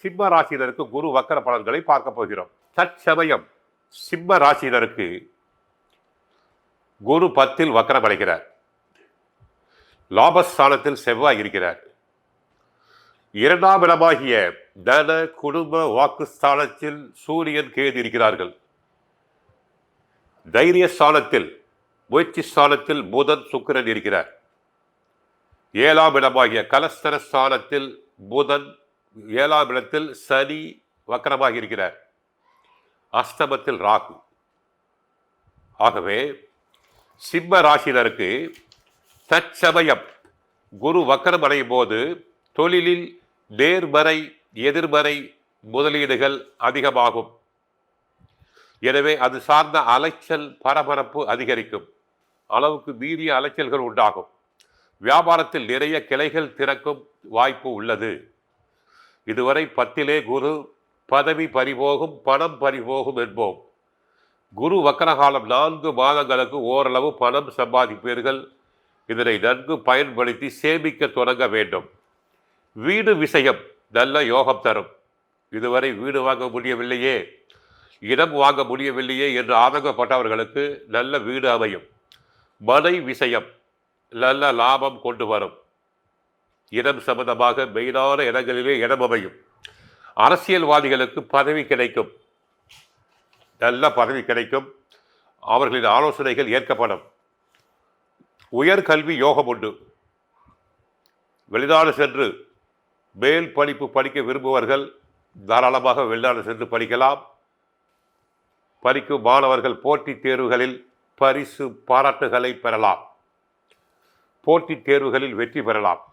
சிம்ம ராசியினருக்கு குரு வக்கர பலன்களை பார்க்க போகிறோம். தற்சமயம் சிம்ம ராசியினருக்கு குரு பத்தில் வக்கரம் அடைகிறார். லாபஸ்தானத்தில் செவ்வாய் இருக்கிறார். இரண்டாம் இடமாகிய தன குடும்ப வாக்குஸ்தானத்தில் சூரியன் கேது இருக்கிறார்கள். தைரிய ஸ்தானத்தில் முயற்சி ஸ்தானத்தில் புதன் சுக்கிரன் இருக்கிறார். ஏழாம் இடமாகிய கலஸ்தர ஸ்தானத்தில் புதன் ஏழாம் இடத்தில் சனி வக்கரமாக இருக்கிறார். அஸ்தமத்தில் ராகு. ஆகவே சிம்ம ராசியினருக்கு தற்சமயம் குரு வக்கரம் அடையும் போது தொழிலில் நேர்மறை எதிர்மறை முதலீடுகள் அதிகமாகும். எனவே அது சார்ந்த அலைச்சல் பரபரப்பு அதிகரிக்கும். அளவுக்கு மீறிய அலைச்சல்கள் உண்டாகும். வியாபாரத்தில் நிறைய கிளைகள் திறக்கும் வாய்ப்பு உள்ளது. இதுவரை பத்திலே குரு பதவி பறிபோகும் பணம் பறிபோகும் என்போம். குரு வக்கரகாலம் நான்கு மாதங்களுக்கு ஓரளவு பணம் சம்பாதிப்பீர்கள். இதனை நன்கு பயன்படுத்தி சேமிக்க தொடங்க வேண்டும். வீடு விஷயம் நல்ல யோகம் தரும். இதுவரை வீடு வாங்க முடியவில்லையே. இடம் வாங்க முடியவில்லையே என்று ஆதங்கப்பட்டவர்களுக்கு நல்ல வீடு அமையும். மனை விஷயம் நல்ல லாபம் கொண்டு வரும். இடம் சம்பந்தமாக மெயினான இடங்களிலே இடம் அமையும். அரசியல்வாதிகளுக்கு பதவி கிடைக்கும். நல்ல பதவி கிடைக்கும். அவர்களின் ஆலோசனைகள் ஏற்கப்படும். உயர்கல்வி யோகம் உண்டு. வெளிநாடு சென்று மேல் படிப்பு படிக்க விரும்புவர்கள் தாராளமாக வெளிநாடு சென்று படிக்கலாம். படிக்கும் மாணவர்கள் போட்டித் தேர்வுகளில் பரிசு பாராட்டுகளை பெறலாம். போட்டித் தேர்வுகளில் வெற்றி பெறலாம்.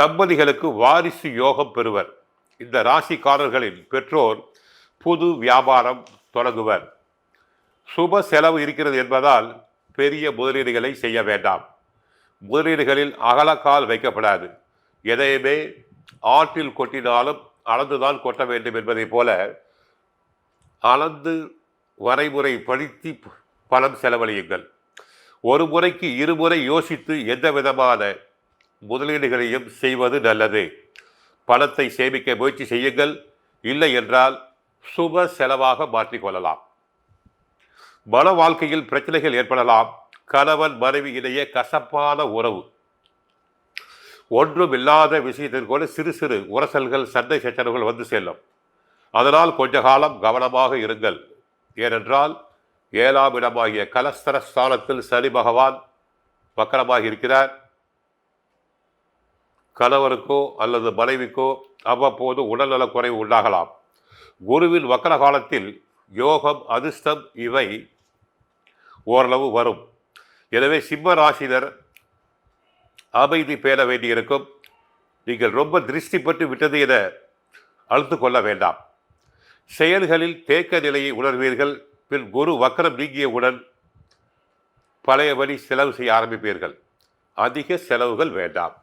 தம்பதிகளுக்கு வாரிசு யோகம் பெறுவர். இந்த ராசிக்காரர்களின் பெற்றோர் புது வியாபாரம் தொடங்குவர். சுப செலவு இருக்கிறது என்பதால் பெரிய முதலீடுகளை செய்ய வேண்டாம். முதலீடுகளில் அகலக்கால் வைக்கப்படாது. எதையுமே ஆற்றில் கொட்டினாலும் அளந்துதான் கொட்ட வேண்டும் என்பதைப் போல அளந்து வரைமுறை படித்து பணம் செலவழியுங்கள். ஒரு முறைக்கு இருமுறை யோசித்து எந்த விதமான முதலீடுகளையும் செய்வது நல்லது. பணத்தை சேமிக்க முயற்சி செய்யுங்கள். இல்லை என்றால் சுப செலவாக மாற்றிக்கொள்ளலாம் மன வாழ்க்கையில் பிரச்சனைகள் ஏற்படலாம். கணவன் மனைவி இடையே கசப்பான உறவு. ஒன்றுமில்லாத விஷயத்தில் கூட சிறு சிறு உரசல்கள் சண்டை சச்சரவுகள் வந்து செல்லும். அதனால் கொஞ்ச காலம் கவனமாக இருங்கள். ஏனென்றால் ஏழாம் இடமாகிய கலஸ்தர ஸ்தானத்தில் சனி பகவான் வக்கரமாக இருக்கிறார். கணவருக்கோ அல்லது மனைவிக்கோ அவ்வப்போது உடல்நலக் குறைவு உண்டாகலாம். குருவின் வக்கர காலத்தில் யோகம் அதிர்ஷ்டம் இவை ஓரளவு வரும். எனவே சிம்ம ராசினர் அமைதி பேண வேண்டியிருக்கும். நீங்கள் ரொம்ப திருஷ்டி பட்டு விட்டது என அழுத்து கொள்ள வேண்டாம். செயல்களில் தேக்க நிலையை உணர்வீர்கள். பின் குரு வக்கரம் நீங்கியவுடன் பழையபடி செலவு செய்ய ஆரம்பிப்பீர்கள். அதிக செலவுகள் வேண்டாம்.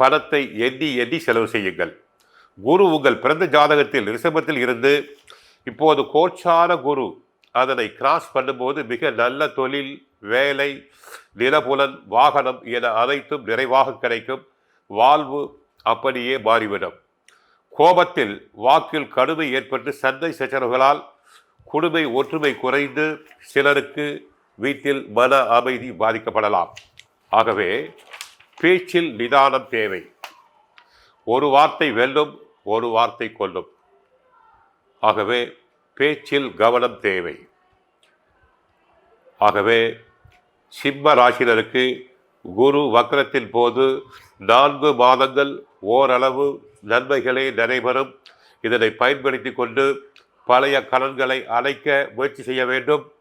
பணத்தை எண்ணி எண்ணி செலவு செய்யுங்கள். குரு உங்கள் பிறந்த ஜாதகத்தில் ரிஷபத்தில் இருந்து இப்போது கோச்சார குரு அதனை கிராஸ் பண்ணும்போது மிக நல்ல தொழில் வேலை நிலபுலன் வாகனம் என அனைத்தும் நிறைவாக கிடைக்கும். வாழ்வு அப்படியே மாறிவிடும். கோபத்தில் வாக்கில் கடுமை ஏற்பட்டு சந்தை சச்சரவுகளால் குடுமை ஒற்றுமை குறைந்து சிலருக்கு வீட்டில் மன அமைதி பாதிக்கப்படலாம். ஆகவே பேச்சில் நிதானம் தேவை. ஒரு வார்த்தை வெல்லும் ஒரு வார்த்தை கொல்லும். ஆகவே பேச்சில் கவனம் தேவை. ஆகவே சிம்ம ராசினருக்கு குரு வக்ரத்தின் போது நான்கு மாதங்கள் ஓரளவு நன்மைகளே நடைபெறும். இதனை பயன்படுத்தி கொண்டு பழைய கடன்களை அழைக்க முயற்சி செய்ய வேண்டும்.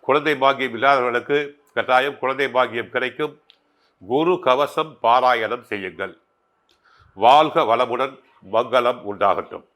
குழந்தை பாக்கியம் இல்லாதவர்களுக்கு கட்டாயம் குழந்தை பாக்கியம் கிடைக்கும். குரு கவசம் பாராயணம் செய்யுங்கள். வாழ்க வளமுடன் மங்களம் உண்டாகட்டும்.